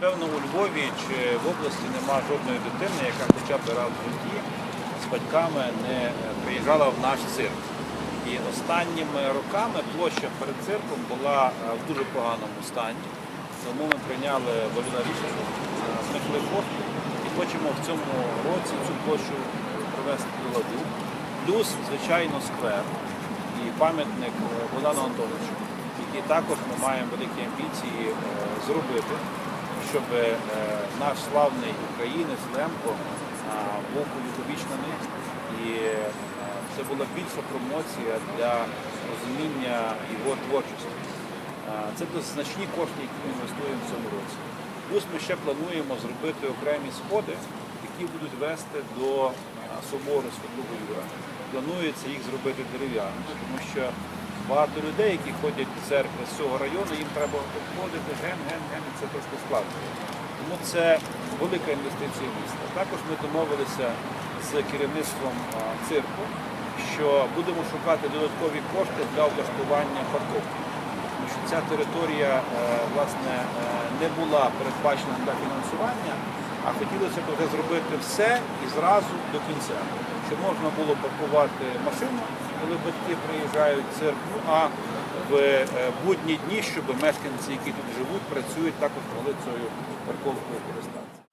Напевно, у Львові чи в області нема жодної дитини, яка хоча б раз в житті з батьками не приїжджала в наш цирк. І останніми роками площа перед цирком була е, в дуже поганому стані. Тому ми прийняли вольне рішення, е, знайшли кошти і хочемо в цьому році цю площу привести до ладу. Плюс, звичайно, сквер і пам'ятник е, Богдану Антоновичу, який також ми маємо великі амбіції зробити, щоб е, наш славний українець Лемко е, був увіковічнений і е, це була більша промоція для розуміння його творчості. Це значні кошти, які ми інвестуємо в цьому році. Плюс ми ще плануємо зробити окремі сходи, які будуть вести до собору Святого Юра. Планується їх зробити дерев'яними, тому що багато людей, які ходять в церкви з цього району, їм треба обходити ген-ген-ген, і це трошки складно. Тому це велика інвестиція міста. Також ми домовилися з керівництвом цирку, що будемо шукати додаткові кошти для облаштування парковки. Тому що ця територія е, власне е, не була передбачена для фінансування, а хотілося б зробити все і зразу до кінця. Щоб можна було паркувати машину, коли батьки приїжджають в цирк, ну а в е, будні дні, щоб мешканці, які тут живуть, працюють, також могли цією парковкою користатися.